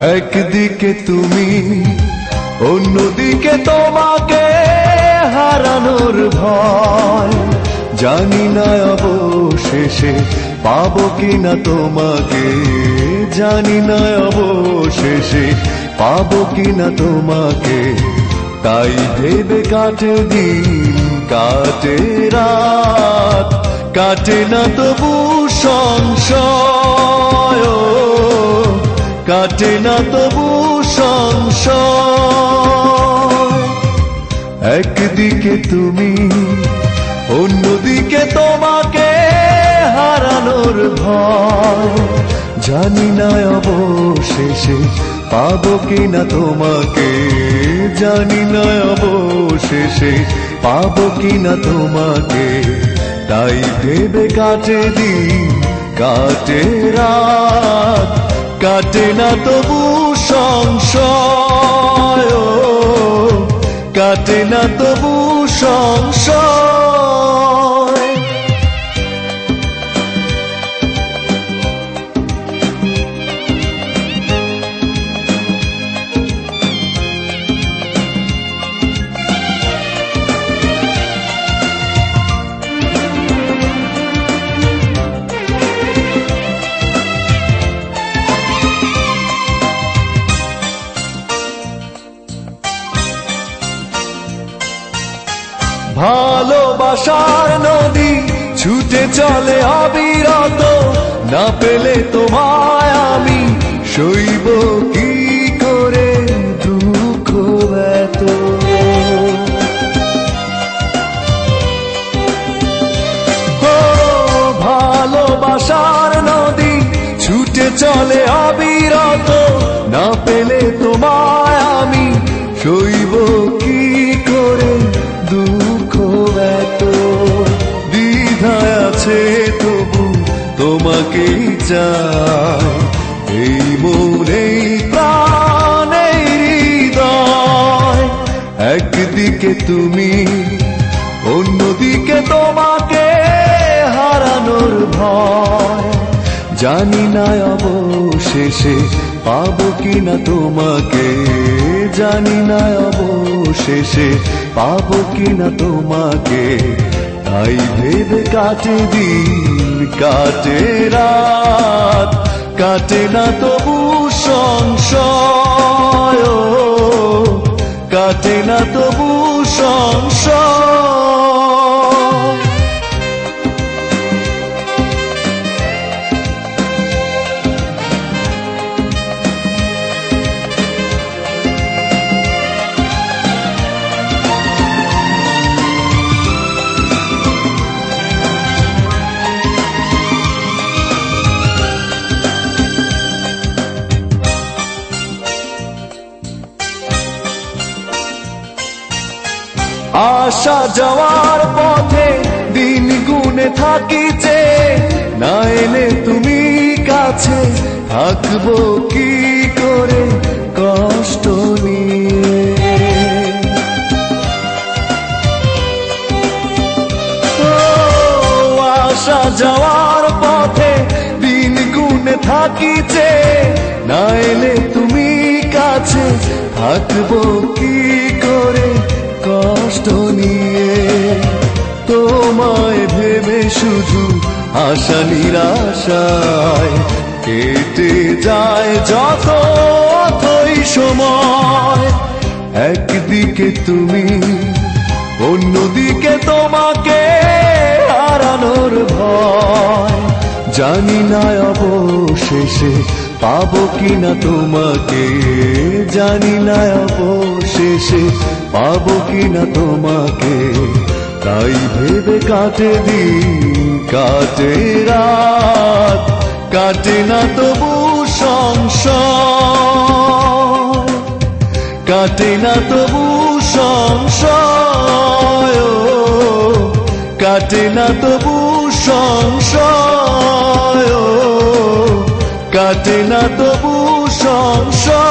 একদিকে তুমি, অন্যদিকে তোমাকে হারানোর ভয়। জানি না অবশেষে পাবো কিনা তোমাকে। জানি না অবশেষে পাবো কিনা তোমাকে। তাই ভেবে কাটে দিন, কাটে রাত। কাটে না তবু সংশয় কাটে না তবু সংশয়। একদিকে তুমি, অন্যদিকে তোমাকে হারানোর ভয়। জানি না অবশেষে পাবো কিনা তোমাকে। জানি না অবশেষে পাবো কিনা তোমাকে। তাই ভেবে কাটে দিন, কাটে রাত। কাটে না তবু সংশয় কাটে না তবু সংশয়। ভালোবাসার নদী, ছুটে চলে অবিরত। না পেলে তোমায় আমি সইব কি করে দুঃখ এত ভালোবাসার নদী, ছুটে চলে অবিরত। তোমাকেই চাই এই মনেই প্রাণেই হৃদয়। একদিকে তুমি, অন্যদিকে তোমাকে হারানোর ভয়। জানি না অবশেষে পাবো কিনা তোমাকে। জানি না অবশেষে পাবো কিনা তোমাকে। তাই ভেবে কাটে দিন কাটে রাত কাটে না তবু সংশয়। কাটে না তবু সংশয় আসা যাওয়ার পথে দিন গুনে থাকিছে না এলে তুমি কাছে থাকব কি করে কষ্ট নিয়ে? আসা যাওয়ার পথে দিন গুনে থাকিছে না এলে তুমি কাছে থাকব কি কষ্ট নিয়ে তোমায় ভেবে শুধু আশা, নিরাশায় কেটে যায় যত অথই সময়। একদিকে তুমি, অন্যদিকে তোমাকে হারানোর ভয়। জানি না অবশেষে পাবো কিনা তোমাকে, জানি না অবশেষে পাবো কিনা তোমাকে? তাই ভেবে কাটে দিন, কাটে রাত, কাটে না তবু সংশয়। কাটে না তবু সংশয় কাটে না তবু সংশয় কাটে না তবু সংশয়।